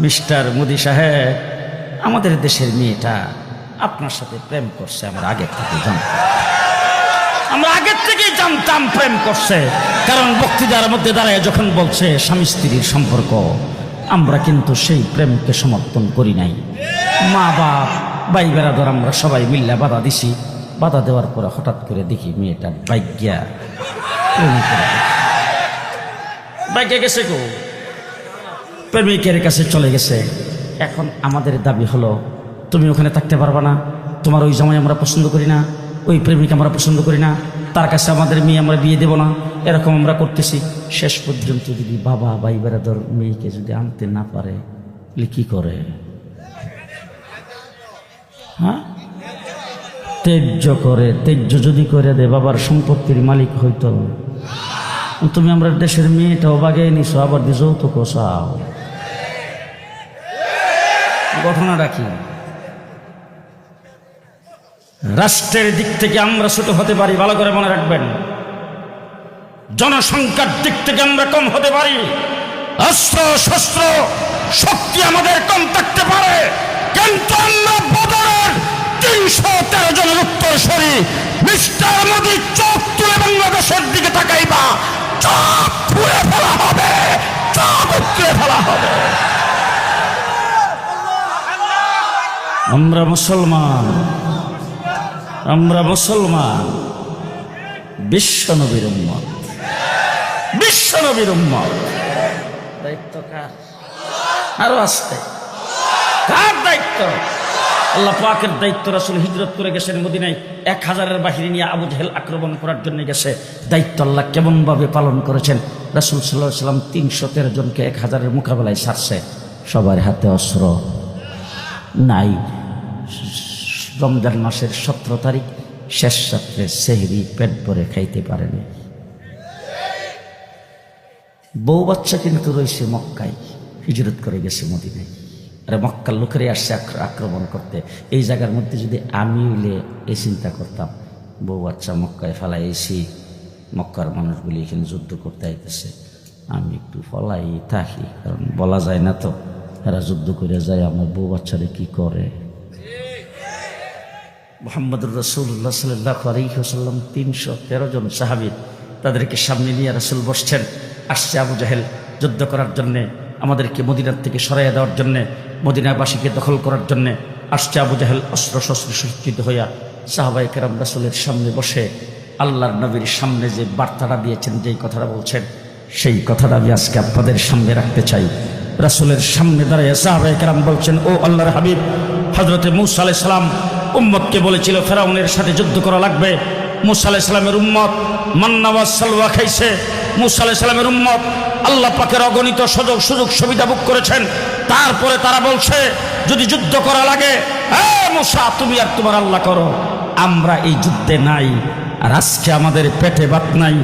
Mister Modi সাহেব, আমাদের দেশের মেয়েটা আপনার সাথে প্রেম করছে, আমরা আগের থেকে আমরা আগের থেকেই জানতাম প্রেম করছে, কারণ বক্তৃতার মধ্যে দাঁড়ায় যখন বলছে, স্বামী স্ত্রীর সম্পর্ক, আমরা কিন্তু সেই প্রেমকে সমর্থন করি নাই। মা বাপ, ভাই বেড়াদর আমরা সবাই মিল্লা বাধা দিছি। বাধা দেওয়ার পরে হঠাৎ করে দেখি মেয়েটা বাইজ্ঞা বাইকে গেছে গো প্রেমিকের কাছে চলে গেছে। এখন আমাদের দাবি হলো, তুমি ওখানে থাকতে পারবা না। তোমার ওই জামাই আমরা পছন্দ করি না, ওই প্রেমিক আমরা পছন্দ করি না। তার কাছে আমাদের মেয়ে আমরা বিয়ে দেব না। এরকম আমরা করতেছি। শেষ পর্যন্ত যদি বাবা ভাই বেড়াদর মেয়েকে যদি আনতে না পারে, তাহলে কি করে? হ্যাঁ? তেজ্য করে তেজ্য যদি করে দে বাবার সম্পত্তির মালিক হইতো। তুমি আমরা দেশের মেয়েটাও বাগে নিছো, আবার দিয়ে যৌতুক চাও ঘটনাটা কি? রাষ্ট্রের দিক থেকে আমরা ছোট হতে পারি, ভালো করে মনে রাখবেন। জনসংখ্যার দিক থেকে আমরা কম হতে পারি। অস্ত্র, শস্ত্র, শক্তি আমাদের কম থাকতে পারে। কিন্তু তিনশো তেরো জনের উত্তর সরি মিস্টার মোদী চোখ তুলে বাংলাদেশের দিকে তাকাইবা। চোখ খুলে ফেলা হবে, চোখ উত্তরে ফেলা হবে। আমরা মুসলমান আমরা মুসলমান, বিশ্ব নবীর উম্মত। বিশ্ব নবীর উম্মত। দায়িত্ব কার? আরও আসতে কার দায়িত্ব? আল্লাহ পাকের দায়িত্ব রাসুল হিজরত করে গেছেন মদিনায়। এক হাজারের বাহিনী নিয়ে আবু জাহেল আক্রমণ করার জন্য গেছে। দায়িত্ব আল্লাহ কেমনভাবে পালন করেছেন? রাসুল সাল্লাহ সাল্লাম তিনশো তেরো জনকে এক হাজারের মোকাবেলায় সারছে সবার হাতে অস্ত্র নাই। রমজান মাসের সতেরো তারিখ, শেষ রাত্রে সেহরি পেট ভরে খাইতে পারেনি। বউ বাচ্চা কিন্তু রয়েছে মক্কায়, হিজরত করে গেছে মদিনায়। আরে মক্কার লোকেরাই আসছে আক্র- আক্রমণ করতে। এই জায়গার মধ্যে যদি আমি হইলে এই চিন্তা করতাম, বউ বাচ্চা মক্কায় ফেলাই এসি মক্কার মানুষগুলি এখানে যুদ্ধ করতে আইতেছে। আমি একটু ফলাই থাকি, কারণ বলা যায় না তো, এরা যুদ্ধ করে যায়, আমার বউ বাচ্চারা কি করে? মোহাম্মদুর রসুল্লাহ সাল্লাহ আলহিহাসাল্লাম তিনশো তেরো জন সাহাবিদ তাদেরকে সামনে নিয়ে রসুল বসছেন। আসছে আবু জাহেল যুদ্ধ করার জন্যে, আমাদেরকে মদিনার থেকে সরাইয়া দেওয়ার জন্যে, মদিনাবাসীকে দখল করার জন্যে আসছে আবু জাহেল অস্ত্র শস্ত্র সজ্জিত হইয়া। সাহাবাই কেরাম রাসুলের সামনে বসে আল্লাহর নবীর সামনে যে বার্তাটা দিয়েছেন, যেই কথাটা বলছেন, সেই কথাটা আমি আজকে আপনাদের সামনে রাখতে চাই। রাসুলের সামনে দাঁড়িয়ে সাহাবাই কেরাম বলছেন, ও আল্লাহর হাবিব হজরতে মুসা আলাই সালাম উম্মতকে বলেছিল, ফেরাউনের সাথে যুদ্ধ করা লাগবে। মুসা আলাই সালামের উম্মত মান্নাওয়াজ সালওয়া খাইছে। মুসা আলাই সালামের উম্মত আল্লাহ পাকের অগণিত সুযোগ সুযোগ সুবিধা ভোগ করেছেন। তারপরে তারা বলছে, যদি যুদ্ধ করা লাগে তুমি আর তোমার আল্লাহ করো। আমরা এই যুদ্ধে নাই, আর আজকে আমাদের পেটে ভাত নাই,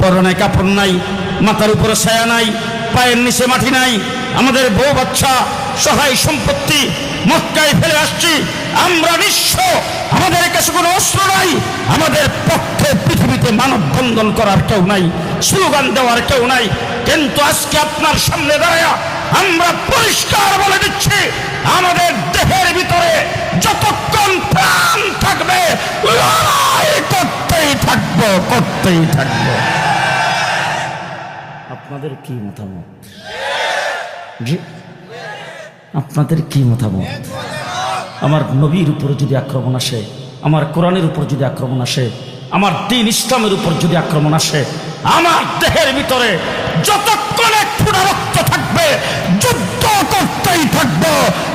পরনে কাপড় নাই, মাথার উপরে ছায়া নাই, পায়ের নিচে মাটি নাই। আমাদের বউ বাচ্চা, সহায় সম্পত্তি মক্কায় ফেলে আসছি। আমরা নিঃস্ব। আমাদের কাছে কোনো অস্ত্র নাই। আমাদের পক্ষে পৃথিবীতে মানব বন্ধন করার কেউ নাই স্লোগান দেওয়ার কেউ নাই। কিন্তু আজকে আপনার সামনে দাঁড়ায় আমরা পরিষ্কার বলে দিচ্ছি আমাদের দেহের ভিতরে যতক্ষণ প্রাণ থাকবে লড়াই করতেই থাকব করতেই থাকব। আপনাদের কি মতামত? জি। আপনাদের কি মতামত? আমার নবীর উপরে যদি আক্রমণ আসে, আমার কোরআনের উপর যদি আক্রমণ আসে, আমার দিন ইসলামের উপর যদি আক্রমণ আসে, আমার দেহের ভিতরে যতক্ষণ এক রক্ত থাকবে, যুদ্ধ করতেই থাকব,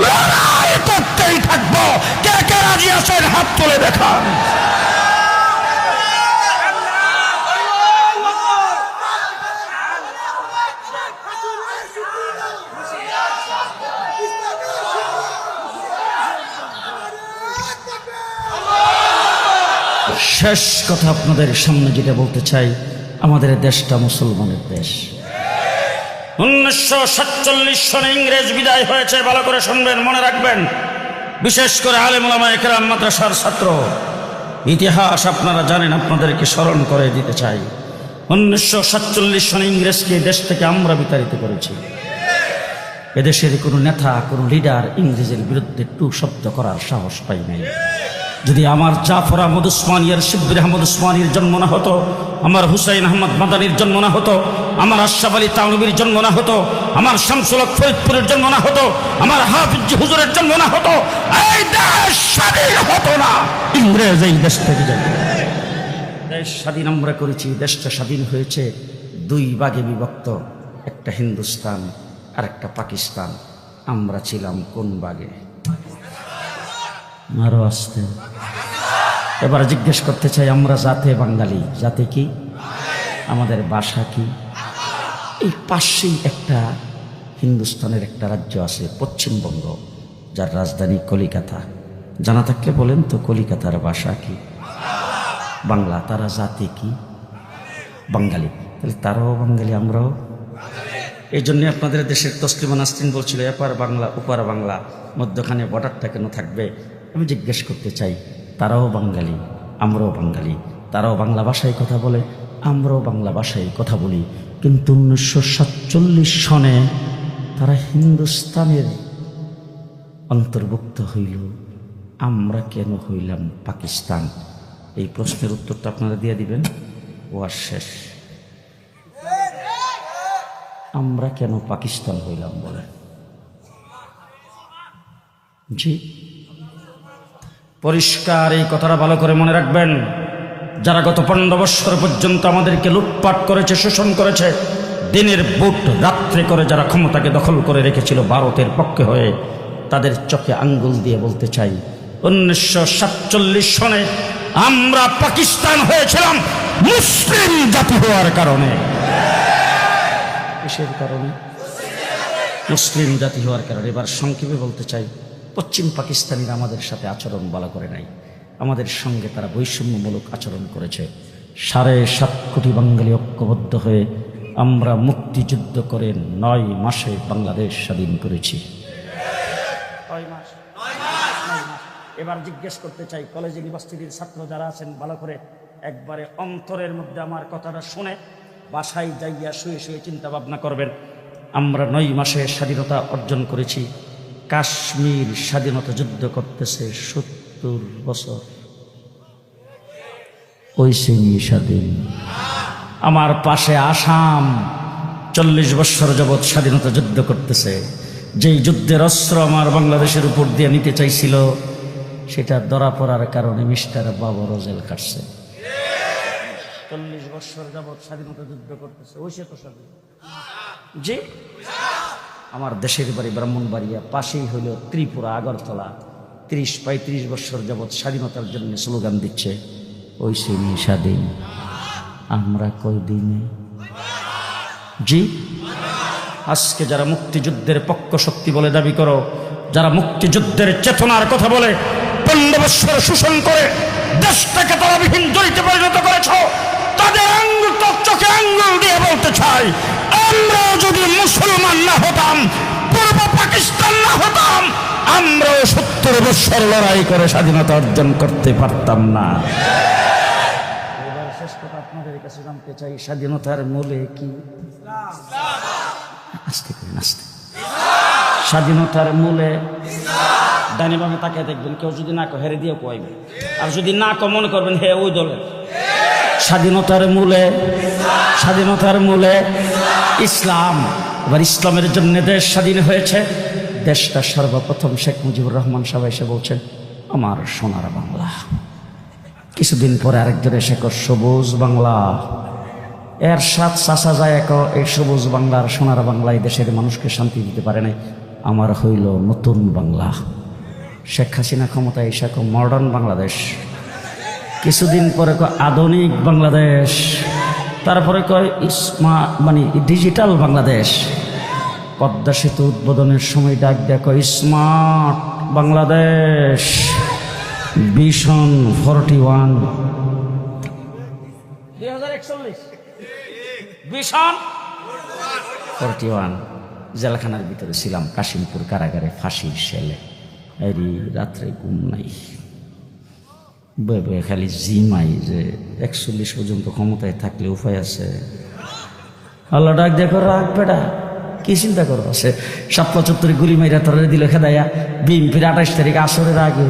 লড়াই করতেই থাকব। কে কে রাজি আছেন? হাত তুলে দেখান। শেষ কথা আপনাদের সামনে যেটা বলতে চাই, আমাদের দেশটা মুসলমানের দেশ। উনিশশো সাতচল্লিশ সনে ইংরেজ বিদায় হয়েছে, ভালো করে শুনবেন, মনে রাখবেন। বিশেষ করে আলেমুলামা একরাম মাদ্রাসার ছাত্র। ইতিহাস আপনারা জানেন, আপনাদেরকে স্মরণ করে দিতে চাই। উনিশশো সাতচল্লিশ সনে ইংরেজকে দেশ থেকে আমরা বিতাড়িত করেছি। এদেশের কোনো নেতা, কোনো লিডার ইংরেজের বিরুদ্ধে টু শব্দ করার সাহস পাই নাই। যদি আমার জাফর আহমদ উসমানিয়ার শিব্বির আহমদ উসমানির জন্ম না হতো, আমার হুসাইন আহমদ মাদানির জন্ম না হতো, আমার আশরাফ আলী তানবীর জন্ম না হতো, আমার শামসুল ফরিদপুরের জন্ম না হতো, আমার হাফিজ হুজুরের জন্ম না হতো, এই দেশ স্বাধীন হতো না। ইংরেজ এই দেশ থেকে দেশ স্বাধীন আমরা করেছি দেশটা স্বাধীন হয়েছে দুই ভাগে বিভক্ত, একটা হিন্দুস্তান আর একটা পাকিস্তান। আমরা ছিলাম কোন ভাগে? আরও আসতে। এবার জিজ্ঞেস করতে চাই, আমরা জাতে বাঙালি, জাতে কি? আমাদের ভাষা কি? এই পাশেই একটা হিন্দুস্তানের একটা রাজ্য আছে, পশ্চিমবঙ্গ, যার রাজধানী কলিকাতা। জানা থাকলে বলেন তো, কলিকাতার ভাষা কি? বাংলা, তারা জাতি কি? বাঙালি। তাহলে তারাও বাঙালি, আমরাও? এই জন্য আপনাদের দেশের তসলিমা নাস্তিন বলছিল, এপার বাংলা, ওপার বাংলা, মধ্যখানে বর্ডারটা কেন থাকবে? আমি জিজ্ঞেস করতে চাই, তারাও বাঙালি, আমরাও বাঙালি। তারাও বাংলা ভাষায় কথা বলে, আমরাও বাংলা ভাষায় কথা বলি। কিন্তু উনিশশো সাতচল্লিশ সনে তারা হিন্দুস্তানের অন্তর্ভুক্ত হইল। আমরা কেন হইলাম পাকিস্তান? এই প্রশ্নের উত্তরটা আপনারা দিয়ে দিবেন। ও আর শেষ। আমরা কেন পাকিস্তান হইলাম বলে? জি। পরিষ্কার এই কথাটা ভালো করে মনে রাখবেন। যারা গত পনেরো বৎসর পর্যন্ত আমাদেরকে লুটপাট করেছে, শোষণ করেছে, দিনের বুট রাত্রে করে যারা ক্ষমতাকে দখল করে রেখেছিল ভারতের পক্ষে হয়ে, তাদের চোখে আঙ্গুল দিয়ে বলতে চাই, উনিশশো সাতচল্লিশ সনে আমরা পাকিস্তান হয়েছিলাম মুসলিম জাতি হওয়ার কারণে। কিসের কারণে? মুসলিম জাতি হওয়ার কারণে। এবার সংক্ষেপে বলতে চাই পশ্চিম পাকিস্তানিরা আমাদের সাথে আচরণ ভালো করে নাই। আমাদের সঙ্গে তারা বৈষম্যমূলক আচরণ করেছে। সাড়ে সাত কোটি বাঙালি ঐক্যবদ্ধ হয়ে আমরা মুক্তিযুদ্ধ করে নয় মাসে বাংলাদেশ স্বাধীন করেছি। এবার জিজ্ঞেস করতে চাই, কলেজ ইউনিভার্সিটির ছাত্র যারা আছেন, ভালো করে একবারে অন্তরের মধ্যে আমার কথাটা শুনে বাসায় যাইয়া শুয়ে শুয়ে চিন্তা ভাবনা করবেন। আমরা নয় মাসে স্বাধীনতা অর্জন করেছি। কাশ্মীর স্বাধীনতা যুদ্ধ করতেছে সত্তর বছর। ওই শ্রেণি স্বাধীন। আমার পাশে আসাম চল্লিশ বৎসর যাবৎ স্বাধীনতা যুদ্ধ করতেছে। যেই যুদ্ধের অস্ত্র আমার বাংলাদেশের উপর দিয়ে নিতে চাইছিল, সেটা ধরা পড়ার কারণে মিস্টার বাবর জেল কাটছে। চল্লিশ বৎসর যাবৎ স্বাধীনতা যুদ্ধ করতেছে, ওই সে তো স্বাধীন। জি? আমার দেশের বাড়ি ব্রাহ্মণবাড়িয়া, পাশেই হইল ত্রিপুরা, আগরতলা। তিরিশ, পঁয়ত্রিশ বছর যাবৎ স্বাধীনতার জন্য স্লোগান দিচ্ছে, ওই শ্রেণি স্বাধীন। আমরা কই দিনে? জি? আজকে যারা মুক্তিযুদ্ধের পক্ষ শক্তি বলে দাবি করো, যারা মুক্তিযুদ্ধের চেতনার কথা বলে, পনেরো বৎসর শোষণ করে দেশটাকে তারা বিহীন জড়িতে পরিণত করেছ, তাদের আঙ্গুল চোখে আঙ্গুল দিয়ে বলতে চাই। আমরা যদি মুসলমান না হতাম, পূর্ব পাকিস্তান না হতাম, আমরাও সত্তর বৎসর লড়াই করে স্বাধীনতা অর্জন করতে পারতাম না। এবার শেষ কাছে জানতে চাই, স্বাধীনতার মূলে কি? আস্তে আস্তে স্বাধীনতার মূলে ডাইনে বামে তাকে দেখবেন, কেউ যদি না হেরে দিয়ে কইবে আর যদি না কো মনে করবেন, হে ওই দলের। স্বাধীনতার মূলে স্বাধীনতার মূলে ইসলাম, এবার ইসলামের জন্য দেশ স্বাধীন হয়েছে। দেশটা সর্বপ্রথম শেখ মুজিবুর রহমান সাহেব এসে বলছেন, আমার সোনার বাংলা। কিছুদিন পরে আরেকজন এসে কর সবুজ বাংলা। এর সাত চাষা যায় এক, এই সবুজ বাংলার সোনার বাংলা এই দেশের মানুষকে শান্তি দিতে পারে নাই। আমার হইল নতুন বাংলা। শেখ হাসিনা ক্ষমতায় এসে মডার্ন বাংলাদেশ। কিছুদিন পরে আধুনিক বাংলাদেশ। তারপরে কয় ইসমা মানে ডিজিটাল বাংলাদেশ। পদ্মা সেতু উদ্বোধনের সময় ডাক দেখো smart Bangladesh. Vision forty one. Vision forty one. জেলখানার ভিতরে ছিলাম কাশিমপুর কারাগারে ফাঁসির সেলে এরই রাত্রে ঘুম নাই। বয়ে খালি জিমাই যে একচল্লিশ পর্যন্ত ক্ষমতায় থাকলে উপায় আছে। আল্লাহ ডাক দেখো রাগ বেটা, কি চিন্তা করো? সে সাত পঁচাত্তরে গুলি মাইরা তোরে দিল খেদাইয়া, বিএনপির আঠাশ তারিখ আসরের আগে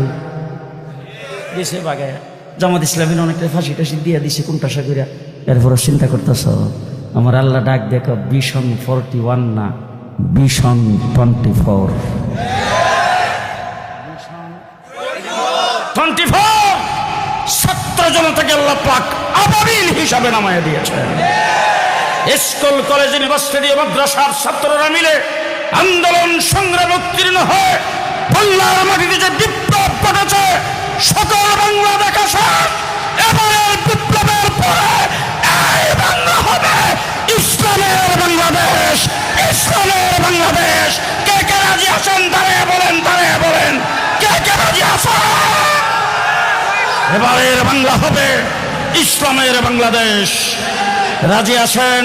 দিছে বাগায়া। জামাত ইসলামের অনেকটা ফাঁসি টাসি দিয়ে দিছে কোনটা আশা করিয়া চিন্তা করতেছ? আমার আল্লাহ ডাক দেখো বিশন ফোরটি ওয়ান না vision twenty four. Twenty four! জনতাকে আল্লাহ পাক আবাবিল হিসাবে নামায় দিয়েছেন। স্কুল, কলেজ, ইউনিভার্সিটি মাদ্রাসার ছাত্ররা মিলে আন্দোলন সংগ্রাম উত্তীর্ণ হয়ে বাংলার মাটিতে যে বিপ্লব ঘটেছে, সকল বাংলা দেখা। এবারের বিপ্লবের পরে এই বাংলা হবে ইসলামের বাংলাদেশ ইসলামের বাংলাদেশ। কে কে রাজি আছেন? তারে বলেন তারে বলেন। কে কে রাজি আছেন? এবারের বাংলা হবে। ইসলামের বাংলাদেশ। রাজি আছেন?